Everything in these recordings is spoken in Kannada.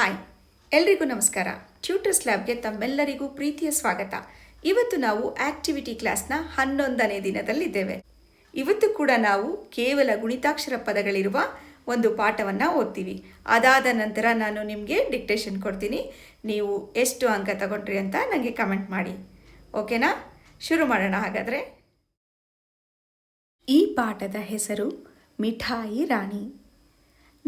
ಹಾಯ್ ಎಲ್ರಿಗೂ ನಮಸ್ಕಾರ. ಟ್ಯೂಟರ್ಸ್ ಲ್ಯಾಬ್ಗೆ ತಮ್ಮೆಲ್ಲರಿಗೂ ಪ್ರೀತಿಯ ಸ್ವಾಗತ. ಇವತ್ತು ನಾವು ಆಕ್ಟಿವಿಟಿ ಕ್ಲಾಸ್ನ ಹನ್ನೊಂದನೇ ದಿನದಲ್ಲಿದ್ದೇವೆ. ಇವತ್ತು ಕೂಡ ನಾವು ಕೇವಲ ಗುಣಿತಾಕ್ಷರ ಪದಗಳಿರುವ ಒಂದು ಪಾಠವನ್ನು ಓದ್ತೀವಿ. ಅದಾದ ನಂತರ ನಾನು ನಿಮಗೆ ಡಿಕ್ಟೇಷನ್ ಕೊಡ್ತೀನಿ. ನೀವು ಎಷ್ಟು ಅಂಕ ತಗೊಂಡ್ರಿ ಅಂತ ನನಗೆ ಕಮೆಂಟ್ ಮಾಡಿ. ಓಕೆನಾ ಶುರು ಮಾಡೋಣ ಹಾಗಾದರೆ. ಈ ಪಾಠದ ಹೆಸರು ಮಿಠಾಯಿ ರಾಣಿ.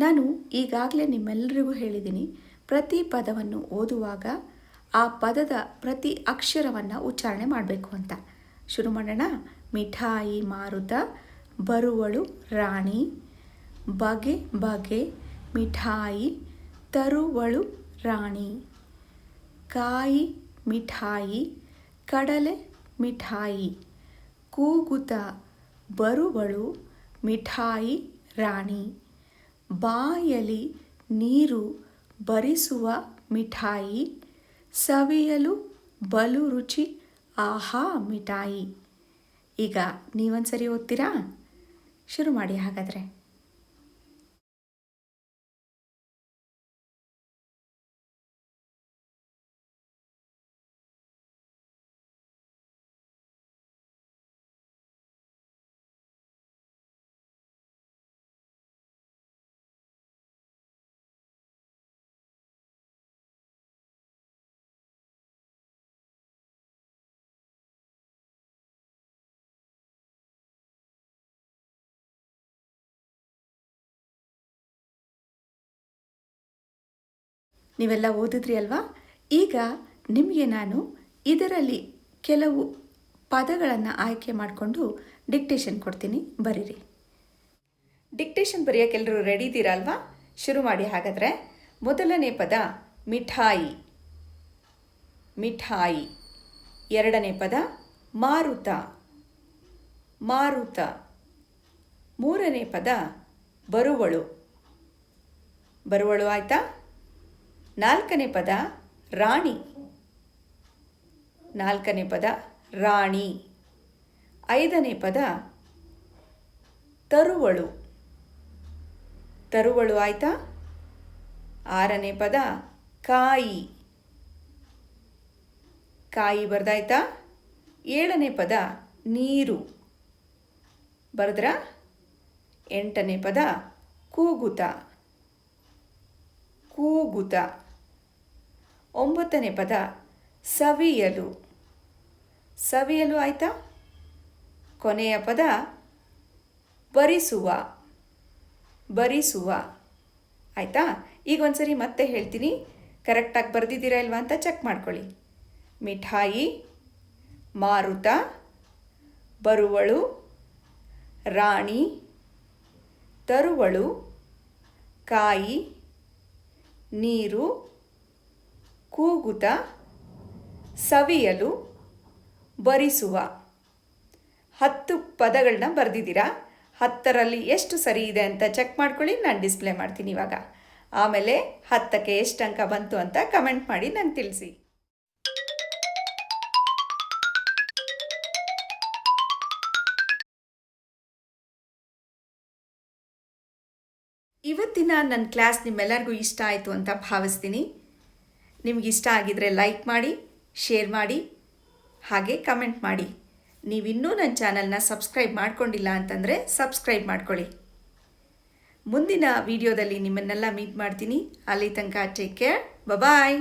ನಾನು ಈಗಾಗಲೇ ನಿಮ್ಮೆಲ್ಲರಿಗೂ ಹೇಳಿದ್ದೀನಿ, ಪ್ರತಿ ಪದವನ್ನು ಓದುವಾಗ ಆ ಪದದ ಪ್ರತಿ ಅಕ್ಷರವನ್ನು ಉಚ್ಚಾರಣೆ ಮಾಡಬೇಕು ಅಂತ. ಶುರು ಮಾಡೋಣ. ಮಿಠಾಯಿ, ಮಾರುತ, ಬರುವಳು, ರಾಣಿ, ಬಗೆ ಬಗೆ, ಮಿಠಾಯಿ, ತರುವಳು, ರಾಣಿ. ಕಾಯಿ, ಮಿಠಾಯಿ, ಕಡಲೆ, ಮಿಠಾಯಿ. ಕೂಗುತ, ಬರುವಳು, ಮಿಠಾಯಿ, ರಾಣಿ. ಬಾಯಲಿ ನೀರು ಬರಿಸುವ ಮಿಠಾಯಿ, ಸವಿಯಲು ಬಲು ರುಚಿ ಆಹಾ ಮಿಠಾಯಿ. ಈಗ ನೀವೊಂದ್ಸರಿ ಓದ್ತೀರಾ? ಶುರು ಮಾಡಿ ಹಾಗಾದರೆ. ನೀವೆಲ್ಲ ಓದಿದ್ರಿ ಅಲ್ವಾ? ಈಗ ನಿಮಗೆ ನಾನು ಇದರಲ್ಲಿ ಕೆಲವು ಪದಗಳನ್ನು ಆಯ್ಕೆ ಮಾಡಿಕೊಂಡು ಡಿಕ್ಟೇಷನ್ ಕೊಡ್ತೀನಿ. ಬರೀರಿ. ಡಿಕ್ಟೇಷನ್ ಬರೆಯೋಕೆ ಎಲ್ಲರೂ ರೆಡಿ ಇದ್ದೀರಾ ಅಲ್ವಾ? ಶುರು ಮಾಡಿ ಹಾಗಾದರೆ. ಮೊದಲನೇ ಪದ ಮಿಠಾಯಿ. ಮಿಠಾಯಿ. ಎರಡನೇ ಪದ ಮಾರುತ. ಮಾರುತ. ಮೂರನೇ ಪದ ಬರುವಳು. ಬರುವಳು ಆಯ್ತಾ? ನಾಲ್ಕನೇ ಪದ ರಾಣಿ. ನಾಲ್ಕನೇ ಪದ ರಾಣಿ. ಐದನೇ ಪದ ತರುವಳು. ತರುವಳು ಆಯ್ತಾ? ಆರನೇ ಪದ ಕಾಯಿ. ಕಾಯಿ ಬರ್ದಾಯ್ತಾ? ಏಳನೇ ಪದ ನೀರು. ಬರೆದ್ರ? ಎಂಟನೇ ಪದ ಕೂಗುತ. ಕೂಗುತ. ಒಂಬತ್ತನೇ ಪದ, ಸವಿಯಲು. ಸವಿಯಲು ಆಯ್ತಾ? ಕೊನೆಯ ಪದ, ಬರಿಸುವ. ಬರಿಸುವ. ಆಯಿತಾ? ಈಗ ಒಂದ್ಸರಿ ಮತ್ತೆ ಹೇಳ್ತೀನಿ. ಕರೆಕ್ಟಾಗಿ ಬರೆದಿದ್ದೀರಾ ಇಲ್ವಾ ಅಂತ ಚೆಕ್ ಮಾಡ್ಕೊಳ್ಳಿ. ಮಿಠಾಯಿ, ಮಾರುತ, ಬರುವಳು, ರಾಣಿ, ತರುವಳು, ಕಾಯಿ, ನೀರು ಕೂಗುತ, ಸವಿಯಲು ಬರಿಸುವ. ಹತ್ತು ಪದಗಳನ್ನ ಬರೆದಿದ್ದೀರಾ? ಹತ್ತರಲ್ಲಿ ಎಷ್ಟು ಸರಿ ಇದೆ ಅಂತ ಚೆಕ್ ಮಾಡ್ಕೊಳ್ಳಿ, ನಾನು ಡಿಸ್ಪ್ಲೇ ಮಾಡ್ತೀನಿ ಇವಾಗ. ಆಮೇಲೆ ಹತ್ತಕ್ಕೆ ಎಷ್ಟು ಅಂಕ ಬಂತು ಅಂತ ಕಮೆಂಟ್ ಮಾಡಿ ನಂಗೆ ತಿಳಿಸಿ. ಇವತ್ತಿನ ನನ್ನ ಕ್ಲಾಸ್ ನಿಮ್ಮೆಲ್ಲರಿಗೂ ಇಷ್ಟ ಆಯಿತು ಅಂತ ಭಾವಿಸ್ತೀನಿ. ನಿಮ್ಗೆ ಇಷ್ಟ ಆಗಿದರೆ ಲೈಕ್ ಮಾಡಿ ಶೇರ್ ಮಾಡಿ, ಹಾಗೆ ಕಮೆಂಟ್ ಮಾಡಿ. ನೀವಿನ್ನೂ ನನ್ನ ಚಾನಲ್ನ ಸಬ್ಸ್ಕ್ರೈಬ್ ಮಾಡ್ಕೊಂಡಿಲ್ಲ ಅಂತಂದರೆ ಸಬ್ಸ್ಕ್ರೈಬ್ ಮಾಡ್ಕೊಳ್ಳಿ. ಮುಂದಿನ ವಿಡಿಯೋದಲ್ಲಿ ನಿಮ್ಮನ್ನೆಲ್ಲ ಮೀಟ್ ಮಾಡ್ತೀನಿ. ಅಲ್ಲಿ ತನಕ ಟೇಕ್ ಕೇರ್ ಬಾಯ್